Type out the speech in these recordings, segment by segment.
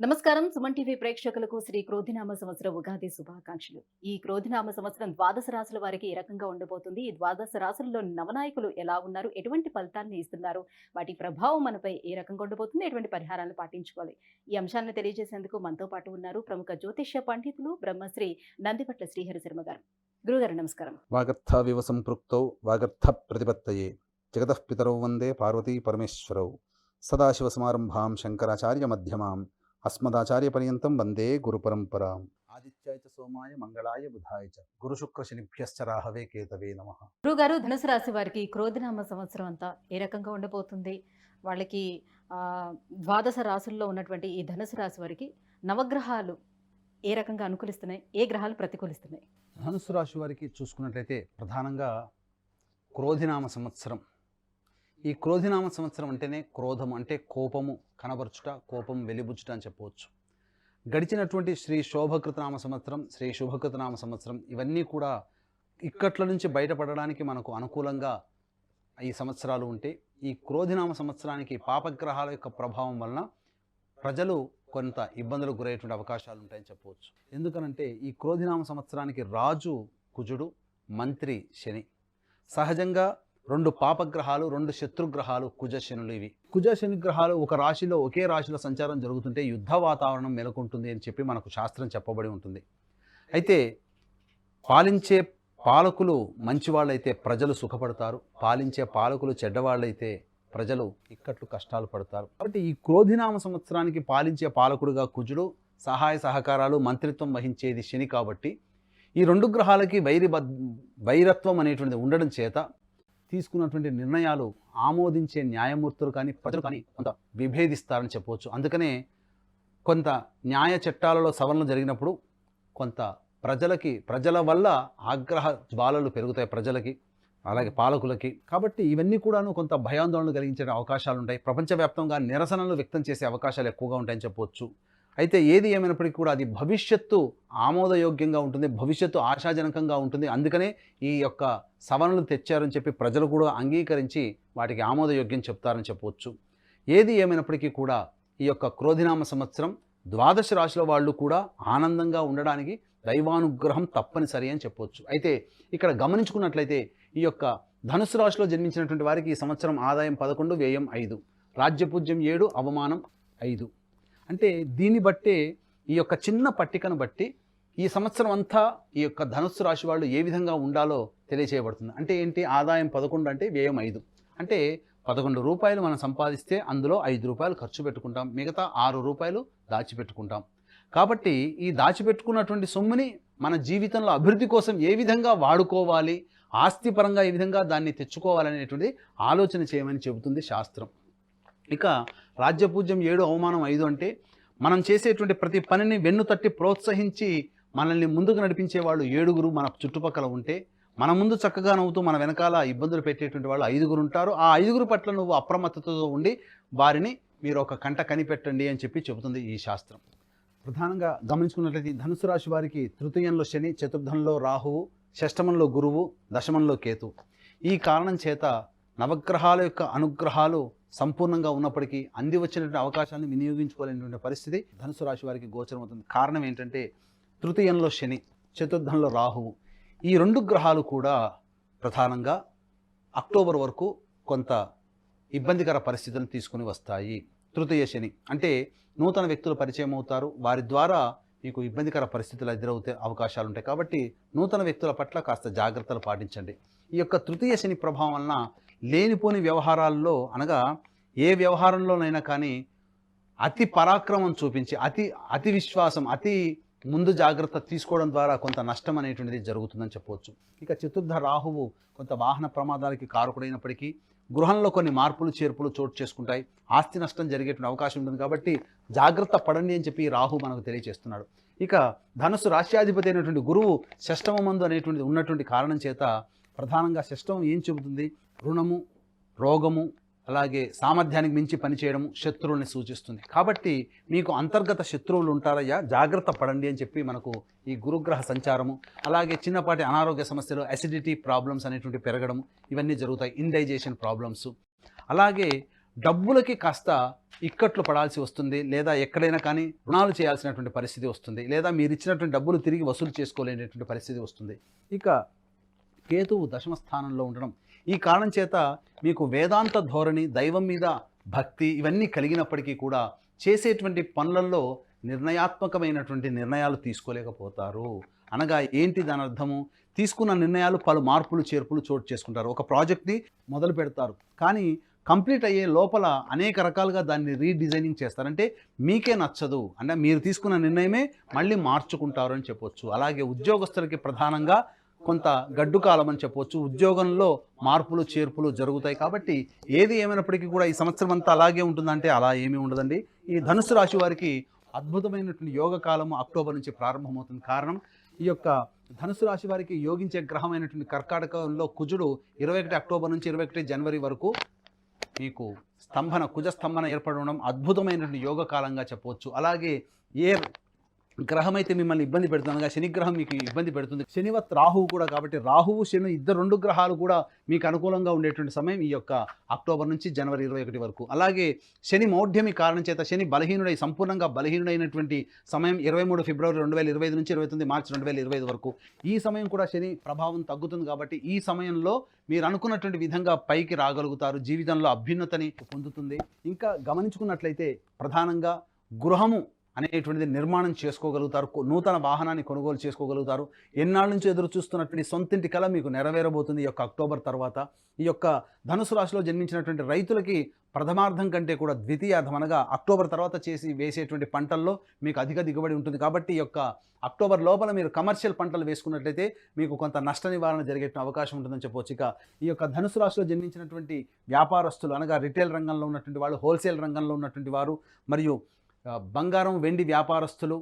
నమస్కారం. సుమన్ టీవీ ప్రేక్షకులకు శ్రీ క్రోధినామ సంవత్సర ఉగాది శుభాకాంక్షలు. ఈ క్రోధినామ సంవత్సరం ద్వాదశ రాశుల వారికి ఏ రకంగా ఉండబోతుంది? ఈ ద్వాదశ రాశుల్లో నవనాయకులు ఎలా ఉన్నారు? ఎటువంటి ఫలితాలను ఇస్తున్నారు? వాటి ప్రభావం మనపై ఏ రకంగా ఉండబోతుంది? ఎటువంటి పరిహారాలు పాటించుకోవాలి? ఈ అంశాలను తెలియజేసేందుకు మనతో పాటు ఉన్నారు ప్రముఖ జ్యోతిష్య పండితులు బ్రహ్మశ్రీ నందిపట్ల శ్రీహరి శర్మ గారు. గురుగారు నమస్కారం. వాగర్థావివ సంపృక్తౌ వాగర్థ ప్రతిపత్తయే. జగతః పితరౌ వందే పార్వతీ పరమేశ్వరౌ. శంకరాచార్య మధ్యమాం. అస్మదాచార్యపర్యంతం వందే గురుపరంపరాం ఆదిత్యాయ సోమాయ మంగళాయ బుధాయ చ గురుశుక్ర శనిభ్యశ్చ రాహవే కేతవే నమః గురుగారు ధనుసు రాశి వారికి క్రోధినామ సంవత్సరం అంతా ఏ రకంగా ఉండబోతుంది? వాళ్ళకి ఆ, ద్వాదశ రాశుల్లో ఉన్నటువంటి ఈ ధనుసు రాశి వారికి నవగ్రహాలు ఏ రకంగా అనుకూలిస్తున్నాయి? ఏ గ్రహాలు ప్రతికూలిస్తున్నాయి? ధనుసు రాశి వారికి చూసుకున్నట్లయితే ప్రధానంగా క్రోధినామ సంవత్సరం. ఈ క్రోధినామ సంవత్సరం అంటేనే క్రోధం అంటే కోపము కనబరుచుట కోపం వెలిబుచ్చుట అని చెప్పవచ్చు. గడిచినటువంటి శ్రీ శోభకృతనామ సంవత్సరం శ్రీ శుభకృతనామ సంవత్సరం ఇవన్నీ కూడా ఇక్కట్ల నుంచి బయటపడడానికి మనకు అనుకూలంగా ఈ సంవత్సరాలు ఉంటే ఈ క్రోధినామ సంవత్సరానికి పాపగ్రహాల యొక్క ప్రభావం వలన ప్రజలు కొంత ఇబ్బందులకు గురయ్యేటువంటి అవకాశాలు ఉంటాయని చెప్పవచ్చు. ఎందుకనంటే ఈ క్రోధినామ సంవత్సరానికి రాజు కుజుడు మంత్రి శని. సహజంగా రెండు పాపగ్రహాలు రెండు శత్రుగ్రహాలు కుజ శనులు ఇవి. కుజశని గ్రహాలు ఒక రాశిలో ఒకే రాశిలో సంచారం జరుగుతుంటే యుద్ధ వాతావరణం నెలకొంటుంది అని చెప్పి మనకు శాస్త్రం చెప్పబడి ఉంటుంది. అయితే పాలించే పాలకులు మంచివాళ్ళైతే ప్రజలు సుఖపడతారు. పాలించే పాలకులు చెడ్డవాళ్ళైతే ప్రజలు ఇక్కట్లు కష్టాలు పడతారు. కాబట్టి ఈ క్రోధినామ సంవత్సరానికి పాలించే పాలకుడుగా కుజుడు సహాయ సహకారాలు మంత్రిత్వం వహించేది శని కాబట్టి ఈ రెండు గ్రహాలకి వైరి వైరత్వం అనేటువంటిది ఉండడం చేత తీసుకున్నటువంటి నిర్ణయాలు ఆమోదించే న్యాయమూర్తులు కానీ ప్రజలు కానీ కొంత విభేదిస్తారని చెప్పవచ్చు. అందుకనే కొంత న్యాయ చట్టాలలో సవరణలు జరిగినప్పుడు కొంత ప్రజలకి ప్రజల వల్ల ఆగ్రహ జ్వాలలు పెరుగుతాయి ప్రజలకి అలాగే పాలకులకి. కాబట్టి ఇవన్నీ కూడాను కొంత భయాందోళనలు కలిగించే అవకాశాలు ఉంటాయి ప్రపంచవ్యాప్తంగా నిరసనలు వ్యక్తం చేసే అవకాశాలు ఎక్కువగా ఉంటాయని చెప్పవచ్చు. అయితే ఏది ఏమైనప్పటికీ కూడా అది భవిష్యత్తు ఆమోదయోగ్యంగా ఉంటుంది భవిష్యత్తు ఆశాజనకంగా ఉంటుంది. అందుకనే ఈ యొక్క సవరణలు తెచ్చారని చెప్పి ప్రజలు కూడా అంగీకరించి వాటికి ఆమోదయోగ్యం చెప్తారని చెప్పవచ్చు. ఏది ఏమైనప్పటికీ కూడా ఈ యొక్క క్రోధినామ సంవత్సరం ద్వాదశ రాశుల వాళ్ళు కూడా ఆనందంగా ఉండడానికి దైవానుగ్రహం తప్పనిసరి అని చెప్పవచ్చు. అయితే ఇక్కడ గమనించుకున్నట్లయితే ఈ యొక్క ధనుసు రాశిలో జన్మించినటువంటి వారికి ఈ సంవత్సరం ఆదాయం పదకొండు వ్యయం ఐదు. రాజ్యపూజ్యం ఏడు అవమానం ఐదు. అంటే దీన్ని బట్టే ఈ యొక్క చిన్న పట్టికను బట్టి ఈ సంవత్సరం అంతా ఈ యొక్క ధనుస్సు రాశి వాళ్ళు ఏ విధంగా ఉండాలో తెలియచేయబడుతుంది. అంటే ఏంటి? ఆదాయం పదకొండు అంటే వ్యయం ఐదు. అంటే పదకొండు రూపాయలు మనం సంపాదిస్తే అందులో ఐదు రూపాయలు ఖర్చు పెట్టుకుంటాం. మిగతా ఆరు రూపాయలు దాచిపెట్టుకుంటాం. కాబట్టి ఈ దాచిపెట్టుకున్నటువంటి సొమ్ముని మన జీవితంలో అభివృద్ధి కోసం ఏ విధంగా వాడుకోవాలి? ఆస్తిపరంగా ఏ విధంగా దాన్ని తెచ్చుకోవాలనేటువంటి ఆలోచన చేయమని చెబుతుంది శాస్త్రం. ఇక రాజ్యపూజ్యం ఏడు అవమానం ఐదు అంటే మనం చేసేటువంటి ప్రతి పనిని వెన్ను తట్టి ప్రోత్సహించి మనల్ని ముందుకు నడిపించే వాళ్ళు ఏడుగురు మన చుట్టుపక్కల ఉంటే మన ముందు చక్కగా నవ్వుతూ మన వెనకాల ఇబ్బందులు పెట్టేటువంటి వాళ్ళు ఐదుగురు ఉంటారు. ఆ ఐదుగురు పట్ల నువ్వు అప్రమత్తతతో ఉండి వారిని మీరు ఒక కంట కనిపెట్టండి అని చెప్పి చెబుతుంది ఈ శాస్త్రం. ప్రధానంగా గమనించుకున్నట్లయితే ధనుసు రాశి వారికి తృతీయంలో శని చతుర్థంలో రాహువు షష్టమంలో గురువు దశమంలో కేతు. ఈ కారణం చేత నవగ్రహాల యొక్క అనుగ్రహాలు సంపూర్ణంగా ఉన్నప్పటికీ అంది వచ్చినటువంటి అవకాశాన్ని వినియోగించుకోలేనటువంటి పరిస్థితి ధనుసు రాశి వారికి గోచరమవుతుంది కారణం ఏంటంటే తృతీయంలో శని చతుర్థంలో రాహువు. ఈ రెండు గ్రహాలు కూడా ప్రధానంగా అక్టోబర్ వరకు కొంత ఇబ్బందికర పరిస్థితులను తీసుకుని వస్తాయి. తృతీయ శని అంటే నూతన వ్యక్తులు పరిచయం అవుతారు. వారి ద్వారా మీకు ఇబ్బందికర పరిస్థితులు ఎదురవుతే అవకాశాలు ఉంటాయి. కాబట్టి నూతన వ్యక్తుల పట్ల కాస్త జాగ్రత్తలు పాటించండి. ఈ యొక్క తృతీయ శని ప్రభావం వలన లేనిపోని వ్యవహారాల్లో అనగా ఏ వ్యవహారంలోనైనా కానీ అతి పరాక్రమం చూపించి అతి అతి విశ్వాసం అతి ముందు జాగ్రత్త తీసుకోవడం ద్వారా కొంత నష్టం అనేటువంటిది జరుగుతుందని చెప్పవచ్చు. ఇక చతుర్థ రాహువు కొంత వాహన ప్రమాదాలకి కారకుడైనప్పటికీ గృహంలో కొన్ని మార్పులు చేర్పులు చోటు చేసుకుంటాయి. ఆస్తి నష్టం జరిగేటువంటి అవకాశం ఉంటుంది కాబట్టి జాగ్రత్త పడండి అని చెప్పి రాహు మనకు తెలియజేస్తున్నాడు. ఇక ధనుసు రాష్ట్రాధిపతి అయినటువంటి గురువు షష్టమ మందు అనేటువంటిది ఉన్నటువంటి కారణం చేత ప్రధానంగా సిస్టమ్ ఏం చెబుతుంది? రుణము రోగము అలాగే సామర్థ్యానికి మించి పనిచేయడము శత్రువుల్ని సూచిస్తుంది. కాబట్టి మీకు అంతర్గత శత్రువులు ఉంటారయ్యా జాగ్రత్త పడండి అని చెప్పి మనకు ఈ గురుగ్రహ సంచారము అలాగే చిన్నపాటి అనారోగ్య సమస్యలు అసిడిటీ ప్రాబ్లమ్స్ అనేటువంటి పెరగడం ఇవన్నీ జరుగుతాయి. ఇండైజేషన్ ప్రాబ్లమ్స్ అలాగే డబ్బులకి కాస్త ఇక్కట్లు పడాల్సి వస్తుంది లేదా ఎక్కడైనా కానీ రుణాలు చేయాల్సినటువంటి పరిస్థితి వస్తుంది లేదా మీరు ఇచ్చినటువంటి డబ్బులు తిరిగి వసూలు చేసుకోలేనటువంటి పరిస్థితి వస్తుంది. ఇక కేతువు దశమ స్థానంలో ఉండడం ఈ కారణం చేత మీకు వేదాంత ధోరణి దైవం మీద భక్తి ఇవన్నీ కలిగినప్పటికీ కూడా చేసేటువంటి పనులలో నిర్ణయాత్మకమైనటువంటి నిర్ణయాలు తీసుకోలేకపోతారు. అనగా ఏంటి దాని అర్థము? తీసుకున్న నిర్ణయాలు పలు మార్పులు చేర్పులు చోటు చేసుకుంటారు. ఒక ప్రాజెక్ట్ని మొదలు పెడతారు. కానీ కంప్లీట్ అయ్యే లోపల అనేక రకాలుగా దాన్ని రీడిజైనింగ్ చేస్తారంటే మీకే నచ్చదు. అంటే మీరు తీసుకున్న నిర్ణయమే మళ్ళీ మార్చుకుంటారు అని చెప్పొచ్చు. అలాగే ఉద్యోగస్తులకి ప్రధానంగా కొంత గడ్డు కాలం అని చెప్పవచ్చు. ఉద్యోగంలో మార్పులు చేర్పులు జరుగుతాయి కాబట్టి ఏది ఏమైనప్పటికీ కూడా ఈ సంవత్సరం అంతా అలాగే ఉంటుందంటే అలా ఏమీ ఉండదండి. ఈ ధనుసు రాశి వారికి అద్భుతమైనటువంటి యోగ కాలము అక్టోబర్ నుంచి ప్రారంభమవుతుంది. కారణం ఈ యొక్క ధనుసు రాశి వారికి యోగించే గ్రహమైనటువంటి కర్కాటకంలో కుజుడు ఇరవై ఒకటి అక్టోబర్ నుంచి ఇరవై ఒకటి జనవరి వరకు మీకు స్తంభన కుజ స్తంభన ఏర్పడడం అద్భుతమైనటువంటి యోగ కాలంగా చెప్పవచ్చు. అలాగే ఏ గ్రహం అయితే మిమ్మల్ని ఇబ్బంది పెడుతుంది అనగా మీకు ఇబ్బంది పెడుతుంది. శనివత్ రాహువు కూడా కాబట్టి రాహువు శని ఇద్దరు రెండు గ్రహాలు కూడా మీకు అనుకూలంగా ఉండేటువంటి సమయం ఈ యొక్క అక్టోబర్ నుంచి జనవరి ఇరవై ఒకటి వరకు. అలాగే శని మౌఢ్యమి కారణం చేత శని బలహీనుడై సంపూర్ణంగా బలహీనుడైనటువంటి సమయం ఇరవై మూడు ఫిబ్రవరి రెండు వేల ఇరవై ఐదు నుంచి ఇరవై తొమ్మిది మార్చి రెండు వేల ఇరవై ఐదు వరకు. ఈ సమయం కూడా శని ప్రభావం తగ్గుతుంది కాబట్టి ఈ సమయంలో మీరు అనుకున్నటువంటి విధంగా పైకి రాగలుగుతారు. జీవితంలో అభ్యున్నతని పొందుతుంది. ఇంకా గమనించుకున్నట్లయితే ప్రధానంగా గృహము అనేటువంటిది నిర్మాణం చేసుకోగలుగుతారు నూతన వాహనాన్ని కొనుగోలు చేసుకోగలుగుతారు. ఎన్నాళ్ళ నుంచి ఎదురు చూస్తున్నటువంటి సొంతింటి కళ మీకు నెరవేరబోతుంది ఈ యొక్క అక్టోబర్ తర్వాత. ఈ యొక్క ధనుసు రాశిలో జన్మించినటువంటి రైతులకి ప్రథమార్థం కంటే కూడా ద్వితీయార్థం అనగా అక్టోబర్ తర్వాత చేసి వేసేటువంటి పంటల్లో మీకు అధిక దిగుబడి ఉంటుంది. కాబట్టి ఈ యొక్క అక్టోబర్ లోపల మీరు కమర్షియల్ పంటలు వేసుకున్నట్లయితే మీకు కొంత నష్ట నివారణ జరిగే అవకాశం ఉంటుందని చెప్పవచ్చు ఇక ఈ యొక్క ధనుసు రాశిలో జన్మించినటువంటి వ్యాపారస్తులు అనగా రిటైల్ రంగంలో ఉన్నటువంటి వాళ్ళు హోల్సేల్ రంగంలో ఉన్నటువంటి వారు మరియు బంగారం వెండి వ్యాపారస్తులు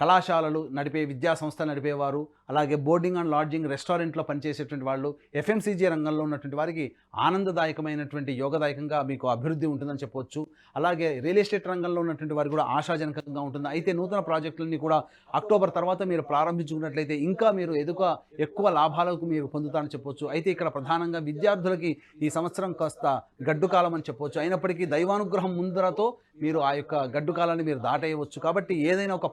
కళాశాలలు నడిపే విద్యా సంస్థ నడిపేవారు అలాగే బోర్డింగ్ అండ్ లాడ్జింగ్ రెస్టారెంట్లో పనిచేసేటువంటి వాళ్ళు ఎఫ్ఎంసీజీ రంగంలో ఉన్నటువంటి వారికి ఆనందదాయకమైనటువంటి యోగదాయకంగా మీకు అభివృద్ధి ఉంటుందని చెప్పొచ్చు. అలాగే రియల్ ఎస్టేట్ రంగంలో ఉన్నటువంటి వారు కూడా ఆశాజనకంగా ఉంటుంది. అయితే నూతన ప్రాజెక్టులన్నీ కూడా అక్టోబర్ తర్వాత మీరు ప్రారంభించుకున్నట్లయితే ఇంకా మీరు ఎదుక ఎక్కువ లాభాలకు మీరు పొందుతారని చెప్పొచ్చు. అయితే ఇక్కడ ప్రధానంగా విద్యార్థులకి ఈ సంవత్సరం కాస్త గడ్డు కాలం అని చెప్పొచ్చు. అయినప్పటికీ దైవానుగ్రహం ముందరతో మీరు ఆ యొక్క గడ్డు కాలాన్ని మీరు దాటేయవచ్చు. కాబట్టి ఏదైనా ఒక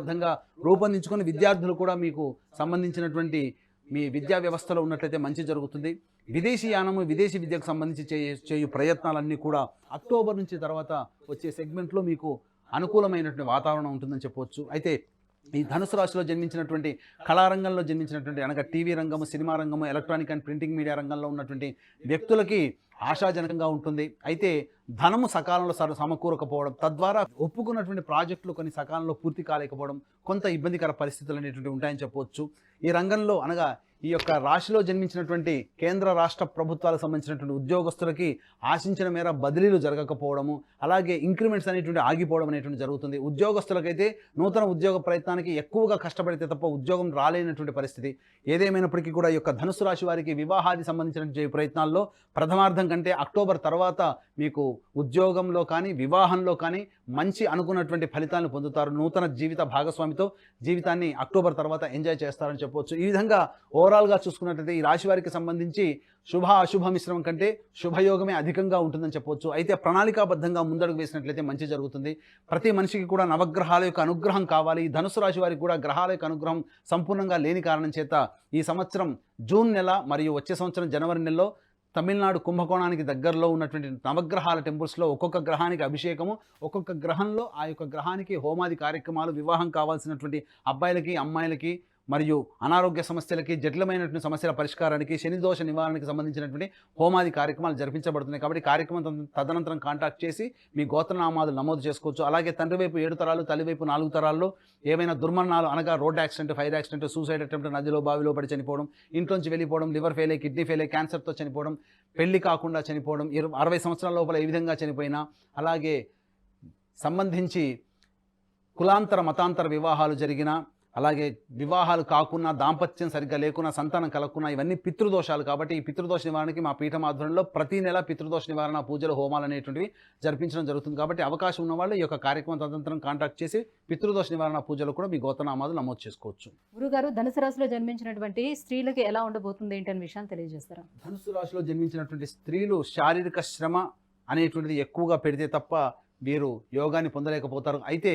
ప్రణాళికాబద్ధంగా రూపొందించుకొని విద్యార్థులు కూడా మీకు సంబంధించినటువంటి మీ విద్యా వ్యవస్థలో ఉన్నట్లయితే మంచి జరుగుతుంది. విదేశీ యానము విదేశీ విద్యకు సంబంధించి చేయు చేయు ప్రయత్నాలన్నీ కూడా అక్టోబర్ నుంచి తర్వాత వచ్చే సెగ్మెంట్లో మీకు అనుకూలమైనటువంటి వాతావరణం ఉంటుందని చెప్పవచ్చు. అయితే ఈ ధనుసు రాశిలో జన్మించినటువంటి కళారంగంలో జన్మించినటువంటి అనగా టీవీ రంగము సినిమా రంగము ఎలక్ట్రానిక్ అండ్ ప్రింటింగ్ మీడియా రంగంలో ఉన్నటువంటి వ్యక్తులకి ఆశాజనకంగా ఉంటుంది. అయితే ధనము సకాలంలో సర సమకూరకపోవడం తద్వారా ఒప్పుకున్నటువంటి ప్రాజెక్టులు కొన్ని సకాలంలో పూర్తి కాలేకపోవడం కొంత ఇబ్బందికర పరిస్థితులు అనేటువంటి ఉంటాయని చెప్పవచ్చు. ఈ రంగంలో అనగా ఈ యొక్క రాశిలో జన్మించినటువంటి కేంద్ర రాష్ట్ర ప్రభుత్వాలకు సంబంధించినటువంటి ఉద్యోగస్తులకి ఆశించిన మేర బదిలీలు జరగకపోవడము అలాగే ఇంక్రిమెంట్స్ అనేటువంటి ఆగిపోవడం అనేటువంటి జరుగుతుంది. ఉద్యోగస్తులకైతే నూతన ఉద్యోగ ప్రయత్నానికి ఎక్కువగా కష్టపడితే తప్ప ఉద్యోగం రాలేనటువంటి పరిస్థితి. ఏదేమైనప్పటికీ కూడా ఈ యొక్క ధనుసు రాశి వారికి వివాహాది సంబంధించిన ప్రయత్నాల్లో ప్రథమార్థం కంటే అక్టోబర్ తర్వాత మీకు ఉద్యోగంలో కానీ వివాహంలో కానీ మంచి అనుకున్నటువంటి ఫలితాలను పొందుతారు. నూతన జీవిత భాగస్వామితో జీవితాన్ని అక్టోబర్ తర్వాత ఎంజాయ్ చేస్తారని చెప్పవచ్చు. ఈ విధంగా ఓవరాల్గా చూసుకున్నట్లయితే ఈ రాశి వారికి సంబంధించి శుభ అశుభ మిశ్రమం కంటే శుభయోగమే అధికంగా ఉంటుందని చెప్పవచ్చు అయితే ప్రణాళికాబద్ధంగా ముందడుగు వేసినట్లయితే మంచి జరుగుతుంది. ప్రతి మనిషికి కూడా నవగ్రహాల యొక్క అనుగ్రహం కావాలి. ఈ ధనుసు రాశి వారికి కూడా గ్రహాల యొక్క అనుగ్రహం సంపూర్ణంగా లేని కారణం చేత ఈ సంవత్సరం జూన్ నెల మరియు వచ్చే సంవత్సరం జనవరి నెలలో తమిళనాడు కుంభకోణానికి దగ్గరలో ఉన్నటువంటి నవగ్రహాల టెంపుల్స్లో ఒక్కొక్క గ్రహానికి అభిషేకము ఒక్కొక్క గ్రహంలో ఆ యొక్క గ్రహానికి హోమాది కార్యక్రమాలు వివాహం కావాల్సినటువంటి అబ్బాయిలకి అమ్మాయిలకి మరియు అనారోగ్య సమస్యలకి జటిలమైనటువంటి సమస్యల పరిష్కారానికి శని దోష నివారణకి సంబంధించినటువంటి హోమాది కార్యక్రమాలు జరిపించబడుతున్నాయి కాబట్టి కార్యక్రమం తదనంతరం కాంటాక్ట్ చేసి మీ గోత్రనామాలు నమోదు చేసుకోవచ్చు. అలాగే తండ్రి వైపు ఏడు తరాలు తల్లి వైపు నాలుగు తరాల్లో ఏవైనా దుర్మరణాలు అనగా road accident fire accident suicide attempt నదిలో బావిలో పడి చనిపోవడం ఇంట్లోంచి వెళ్ళిపోవడం లివర్ ఫెయిల్ అయ్యి కిడ్నీ ఫెయిల్ అయ్యి క్యాన్సర్తో చనిపోవడం పెళ్ళి కాకుండా చనిపోవడం ఇరవై అరవై సంవత్సరాల లోపల ఏ విధంగా చనిపోయినా అలాగే సంబంధించి కులాంతర మతాంతర వివాహాలు జరిగిన అలాగే వివాహాలు కాకున్నా దాంపత్యం సరిగ్గా లేకున్నా సంతానం కలగకున్నా ఇవన్నీ పితృదోషాలు కాబట్టి ఈ పితృదోష నివారణకి మా పీఠం ఆధ్వర్యంలో ప్రతి నెల పితృదోష నివారణ పూజలు హోమాలు అనేటువంటివి జరిపించడం జరుగుతుంది కాబట్టి అవకాశం ఉన్న వాళ్ళు ఈ యొక్క కార్యక్రమం తదనంతరం కాంటాక్ట్ చేసి పితృదోష నివారణ పూజలు కూడా మీ గోతనామాలు నమోదు చేసుకోవచ్చు. గురుగారు ధనుసు రాశిలో జన్మించినటువంటి స్త్రీలకు ఎలా ఉండబోతుంది ఏంటనే విషయాన్ని తెలియజేస్తారా? ధనుసు రాశిలో జన్మించినటువంటి స్త్రీలు శారీరక శ్రమ అనేటువంటిది ఎక్కువగా పెడితే తప్ప వీరు యోగాన్ని పొందలేకపోతారు. అయితే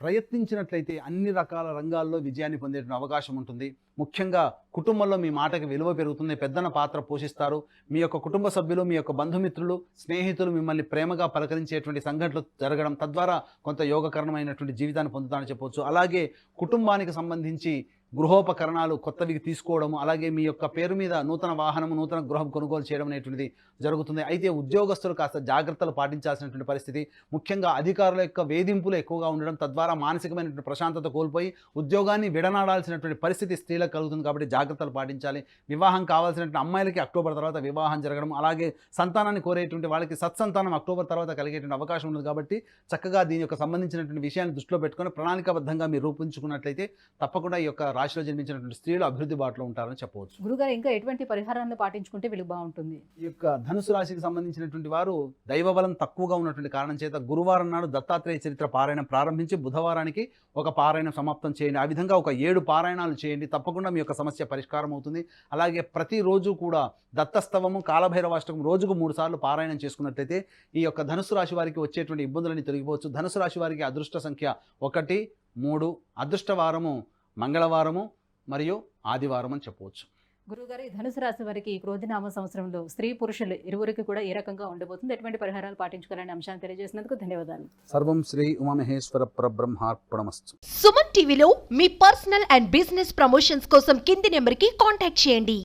ప్రయత్నించినట్లయితే అన్ని రకాల రంగాల్లో విజయాన్ని పొందే అవకాశం ఉంటుంది. ముఖ్యంగా కుటుంబంలో మీ మాటకి విలువ పెరుగుతుంది పెద్దన పాత్ర పోషిస్తారు. మీ యొక్క కుటుంబ సభ్యులు మీ యొక్క బంధుమిత్రులు స్నేహితులు మిమ్మల్ని ప్రేమగా పలకరించేటువంటి సంఘటనలు జరగడం తద్వారా కొంత యోగకరణమైనటువంటి జీవితాన్ని పొందుతారని చెప్పవచ్చు. అలాగే కుటుంబానికి సంబంధించి గృహోపకరణాలు కొత్తవి తీసుకోవడము అలాగే మీ యొక్క పేరు మీద నూతన వాహనము నూతన గృహం కొనుగోలు చేయడం అనేటువంటిది జరుగుతుంది. అయితే ఉద్యోగస్తులు కాస్త జాగ్రత్తలు పాటించాల్సినటువంటి పరిస్థితి ముఖ్యంగా అధికారుల యొక్క వేధింపులు ఎక్కువగా ఉండడం తద్వారా మానసికమైనటువంటి ప్రశాంతత కోల్పోయి ఉద్యోగాన్ని విడనాడాల్సినటువంటి పరిస్థితి స్త్రీలకు కలుగుతుంది కాబట్టి జాగ్రత్తలు పాటించాలి. వివాహం కావాల్సినటువంటి అమ్మాయిలకి అక్టోబర్ తర్వాత వివాహం జరగడం అలాగే సంతానాన్ని కోరేటువంటి వాళ్ళకి సత్సంతానం అక్టోబర్ తర్వాత కలిగేటువంటి అవకాశం ఉంది కాబట్టి చక్కగా దీని యొక్క సంబంధించినటువంటి విషయాన్ని దృష్టిలో పెట్టుకొని ప్రణాళికాబద్ధంగా మీరు రూపొందించుకున్నట్లయితే తప్పకుండా ఈ యొక్క రాశిలో జన్మించినటువంటి స్త్రీలు అభివృద్ధి బాటలో ఉంటారని చెప్పవచ్చు. గురుగారు ఇంకా ఎటువంటి పరిహారాలను పాటించుకుంటే వీళ్ళకి బాగుంటుంది? ఈ యొక్క ధనుసు రాశికి సంబంధించినటువంటి వారు దైవబలం తక్కువగా ఉన్నటువంటి కారణం చేత గురువారం నాడు దత్తాత్రేయ చరిత్ర పారాయణం ప్రారంభించి బుధవారానికి ఒక పారాయణం సమాప్తం చేయండి. ఆ విధంగా ఒక ఏడు పారాయణాలు చేయండి. తప్పకుండా మీ యొక్క సమస్య పరిష్కారం అవుతుంది. అలాగే ప్రతిరోజు కూడా దత్తస్తవము కాలభైరవాష్టకం రోజుకు మూడు సార్లు పారాయణం చేసుకున్నట్లయితే ఈ యొక్క ధనుసు రాశి వారికి వచ్చేటువంటి ఇబ్బందులని తొలగిపోవచ్చు. ధనుసు రాశి వారికి అదృష్ట సంఖ్య ఒకటి మూడు. అదృష్ట వారము మంగళవారము మరియు ఆదివారం అని చెప్పవచ్చు. గురుగారు ఈ ధనుసు రాశి వారికి ఈ క్రోధినామ సంవత్సరంలో స్త్రీ పురుషులు ఇరువురికి కూడా ఏ రకంగా ఉండబోతుంది? ఎటువంటి పరిహారాలు పాటించుకోవాలనే అంశాన్ని తెలియజేసినందుకు ధన్యవాదాలు. సర్వం శ్రీ ఉమామహేశ్వర పరబ్రహ్మార్పణమస్తు. సుమన్ టీవీలో మీ పర్సనల్ అండ్ బిజినెస్ ప్రమోషన్స్ కోసం కింది నెంబర్కి కాంటాక్ట్ చేయండి.